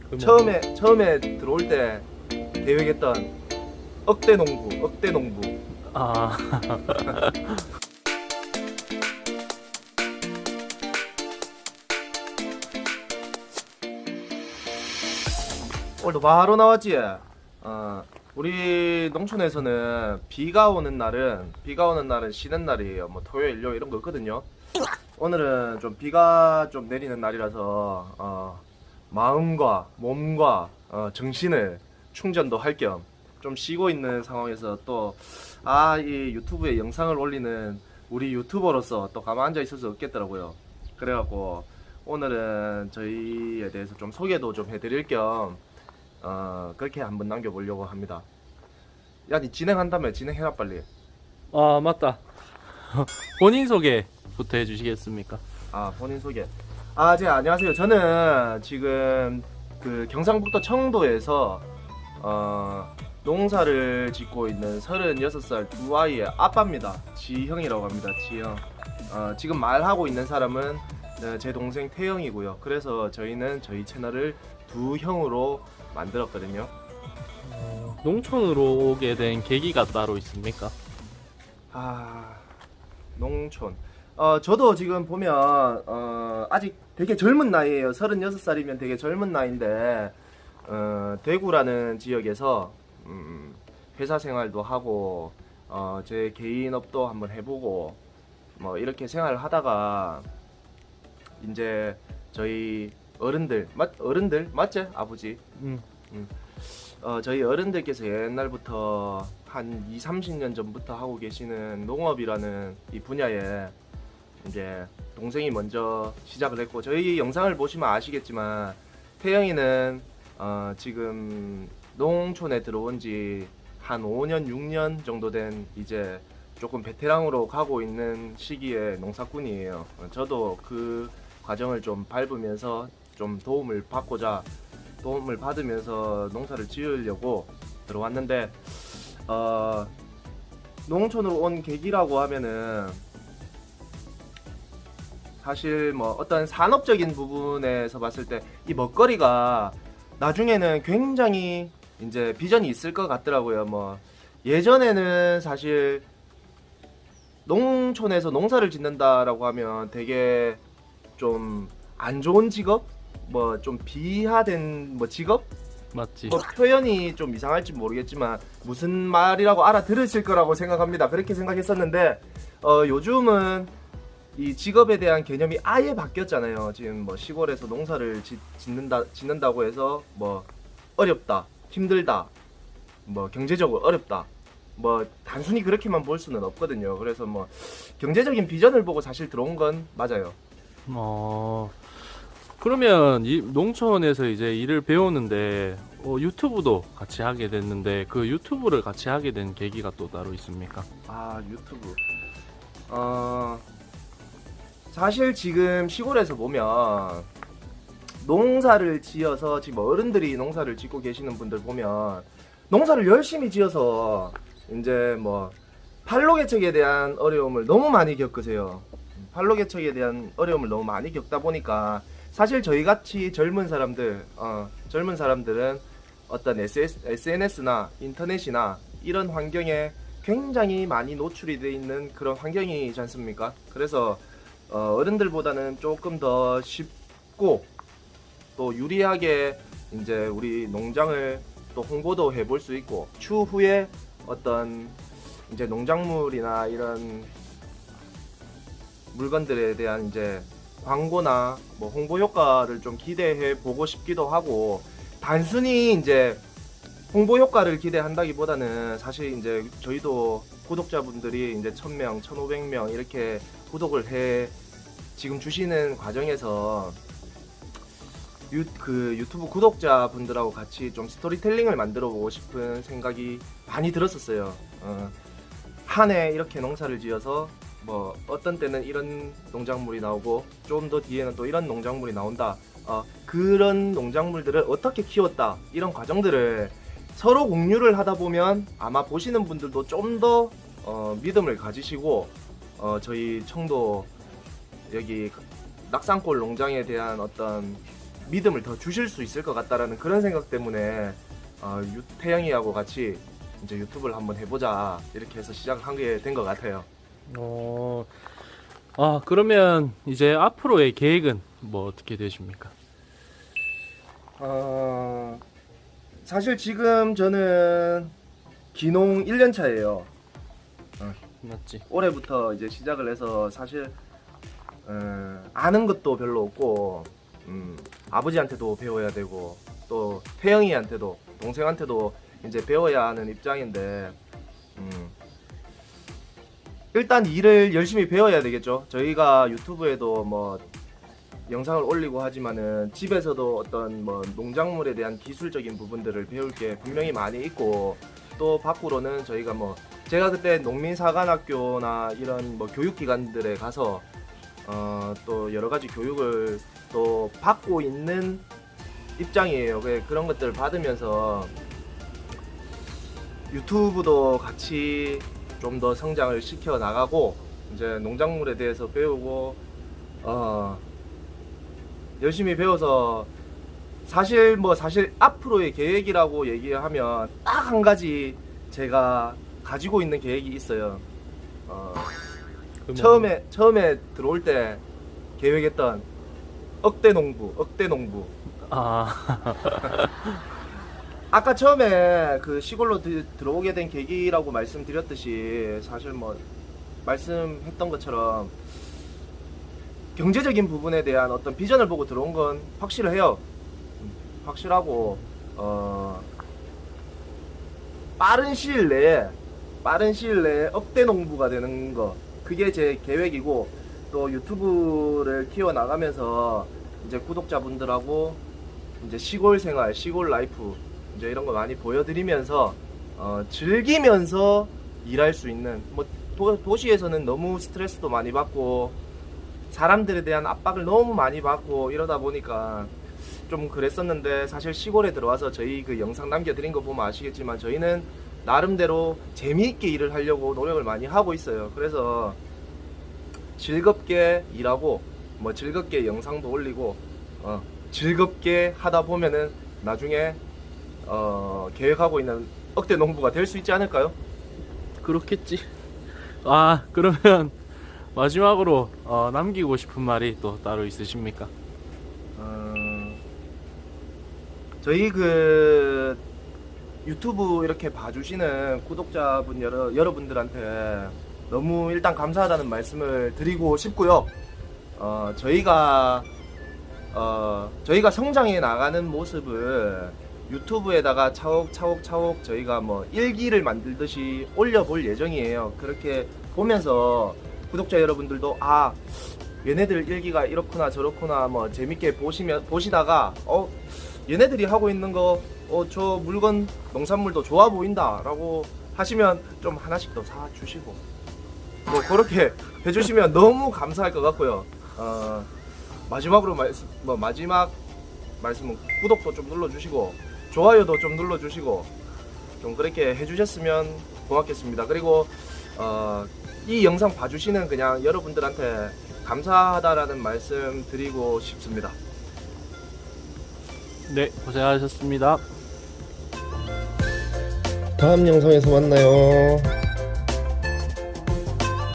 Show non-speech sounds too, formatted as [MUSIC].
그 뭐- 처음에 처음에 들어올 때 계획했던 억대 농부, 억대 농부. 아 오늘도 바로 나왔지. 어, 우리 농촌에서는 비가 오는 날은 비가 오는 날은 쉬는 날이에요. 뭐 토요일, 일요일 이런 거 있거든요. 오늘은 좀 비가 좀 내리는 날이라서 어, 마음과 몸과 어, 정신을 충전도 할 겸 좀 쉬고 있는 상황에서 또 아 이 유튜브에 영상을 올리는 우리 유튜버로서 또 가만 앉아 있을 수 없겠더라고요. 그래갖고 오늘은 저희에 대해서 좀 소개도 좀 해드릴 겸 어, 그렇게 한번 남겨보려고 합니다. 야, 니 진행한다며 진행해라 빨리. 아 맞다 [LAUGHS] 본인 소개부터 해주시겠습니까? 아, 본인 소개. 아, 네, 안녕하세요. 저는 지금 그 경상북도 청도에서 어, 농사를 짓고 있는 36살 두 아이의 아빠입니다. 지형이라고 합니다. 지형. 어, 지금 말하고 있는 사람은 네, 제 동생 태영이고요. 그래서 저희는 저희 채널을 두 형으로 만들었거든요. 어, 농촌으로 오게 된 계기가 따로 있습니까? 아 농촌 어 저도 지금 보면 어 아직 되게 젊은 나이에요. 36살이면 되게 젊은 나이인데 어 대구라는 지역에서 음 회사 생활도 하고 어 제 개인업도 한번 해보고 뭐 이렇게 생활을 하다가 이제 저희 어른들 맞 어른들? 맞지? 아버지? 음. 어, 저희 어른들께서 옛날부터 한 2, 30년 전부터 하고 계시는 농업이라는 이 분야에 이제 동생이 먼저 시작을 했고 저희 영상을 보시면 아시겠지만 태영이는 어, 지금 농촌에 들어온 지 한 5년, 6년 정도 된 이제 조금 베테랑으로 가고 있는 시기의 농사꾼이에요. 어, 저도 그 과정을 좀 밟으면서 좀 도움을 받고자 도움을 받으면서 농사를 지으려고 들어왔는데 어, 농촌으로 온 계기라고 하면은 사실 뭐 어떤 산업적인 부분에서 봤을 때 이 먹거리가 나중에는 굉장히 이제 비전이 있을 것 같더라고요. 뭐 예전에는 사실 농촌에서 농사를 짓는다라고 하면 되게 좀 안 좋은 직업, 뭐 좀 비하된 뭐 직업 맞지? 뭐 표현이 좀 이상할지 모르겠지만 무슨 말이라고 알아들으실 거라고 생각합니다. 그렇게 생각했었는데 어, 요즘은 이 직업에 대한 개념이 아예 바뀌었잖아요. 지금 뭐 시골에서 농사를 짓, 짓는다 짓는다고 해서 뭐 어렵다, 힘들다, 뭐 경제적으로 어렵다. 뭐 단순히 그렇게만 볼 수는 없거든요. 그래서 뭐 경제적인 비전을 보고 사실 들어온 건 맞아요. 어 그러면 이 농촌에서 이제 일을 배우는데 어, 유튜브도 같이 하게 됐는데 그 유튜브를 같이 하게 된 계기가 또 따로 있습니까? 아 유튜브 어 사실 지금 시골에서 보면 농사를 지어서 지금 어른들이 농사를 짓고 계시는 분들 보면 농사를 열심히 지어서 이제 뭐 팔로 개척에 대한 어려움을 너무 많이 겪으세요. 팔로 개척에 대한 어려움을 너무 많이 겪다 보니까 사실 저희 같이 젊은 사람들 어, 젊은 사람들은 어떤 SNS나 인터넷이나 이런 환경에 굉장히 많이 노출이 돼 있는 그런 환경이지 않습니까? 그래서 어, 어른들보다는 조금 더 쉽고 또 유리하게 이제 우리 농장을 또 홍보도 해볼 수 있고 추후에 어떤 이제 농작물이나 이런 물건들에 대한 이제 광고나 뭐 홍보 효과를 좀 기대해 보고 싶기도 하고 단순히 이제 홍보 효과를 기대한다기보다는 사실 이제 저희도 구독자분들이 이제 1000명, 1500명 이렇게 구독을 해 지금 주시는 과정에서 유, 그 유튜브 구독자 분들하고 같이 좀 스토리텔링을 만들어 보고 싶은 생각이 많이 들었었어요. 어, 한해 이렇게 농사를 지어서 뭐 어떤 때는 이런 농작물이 나오고 좀 더 뒤에는 또 이런 농작물이 나온다. 어, 그런 농작물들을 어떻게 키웠다 이런 과정들을 서로 공유를 하다 보면 아마 보시는 분들도 좀더 어, 믿음을 가지시고 어, 저희 청도 여기 낙산골 농장에 대한 어떤 믿음을 더 주실 수 있을 것 같다라는 그런 생각 때문에 어, 유, 태영이하고 같이 이제 유튜브를 한번 해보자 이렇게 해서 시작하게 된 것 같아요. 어, 아, 그러면 이제 앞으로의 계획은 뭐 어떻게 되십니까? 어, 사실 지금 저는 기농 1년 차예요. 맞지? 올해부터 이제 시작을 해서 사실 어, 아는 것도 별로 없고 음, 아버지한테도 배워야 되고 또 태영이한테도 동생한테도 이제 배워야 하는 입장인데 음, 일단 일을 열심히 배워야 되겠죠. 저희가 유튜브에도 뭐 영상을 올리고 하지만은 집에서도 어떤 뭐 농작물에 대한 기술적인 부분들을 배울 게 분명히 많이 있고 또 밖으로는 저희가 뭐 제가 그때 농민사관학교나 이런 뭐 교육기관들에 가서 어, 또 여러 가지 교육을 또 받고 있는 입장이에요. 그 그런 것들을 받으면서 유튜브도 같이 좀 더 성장을 시켜 나가고 이제 농작물에 대해서 배우고 어, 열심히 배워서 사실 뭐 사실 앞으로의 계획이라고 얘기하면 딱 한 가지 제가 가지고 있는 계획이 있어요. 어, 그러면- 처음에 처음에 들어올 때 계획했던 억대 농부, 억대 농부. 아, [LAUGHS] 아까 처음에 그 시골로 드- 들어오게 된 계기라고 말씀드렸듯이 사실 뭐 말씀했던 것처럼 경제적인 부분에 대한 어떤 비전을 보고 들어온 건 확실해요. 음, 확실하고 어 빠른 시일 내에 빠른 시일 내에 억대 농부가 되는 거 그게 제 계획이고 또 유튜브를 키워 나가면서 이제 구독자분들하고 이제 시골 생활, 시골 라이프 이제 이런 거 많이 보여드리면서 어, 즐기면서 일할 수 있는 뭐 도, 도시에서는 너무 스트레스도 많이 받고 사람들에 대한 압박을 너무 많이 받고 이러다 보니까 좀 그랬었는데 사실 시골에 들어와서 저희 그 영상 남겨드린 거 보면 아시겠지만 저희는 나름대로 재미있게 일을 하려고 노력을 많이 하고 있어요. 그래서 즐겁게 일하고 뭐 즐겁게 영상도 올리고 어, 즐겁게 하다 보면은 나중에 어, 계획하고 있는 억대 농부가 될 수 있지 않을까요? 그렇겠지. 아, 그러면 [LAUGHS] 마지막으로 어, 남기고 싶은 말이 또 따로 있으십니까? 어, 저희 그 유튜브 이렇게 봐주시는 구독자분 여러, 여러분들한테 너무 일단 감사하다는 말씀을 드리고 싶고요. 어, 저희가 어, 저희가 성장해 나가는 모습을 유튜브에다가 차곡차곡 차곡 저희가 뭐 일기를 만들듯이 올려볼 예정이에요. 그렇게 보면서 구독자 여러분들도 아 얘네들 일기가 이렇구나 저렇구나 뭐 재밌게 보시면 보시다가 어 얘네들이 하고 있는 거 어 저 물건 농산물도 좋아 보인다라고 하시면 좀 하나씩 더 사 주시고 뭐 그렇게 [LAUGHS] 해주시면 너무 감사할 것 같고요. 어 마지막으로 말씀 뭐 마지막 말씀은 구독도 좀 눌러주시고 좋아요도 좀 눌러주시고 좀 그렇게 해주셨으면 고맙겠습니다. 그리고 어, 이 영상 봐주시는 그냥 여러분들한테 감사하다라는 말씀 드리고 싶습니다. 네, 고생하셨습니다. 다음 영상에서 만나요.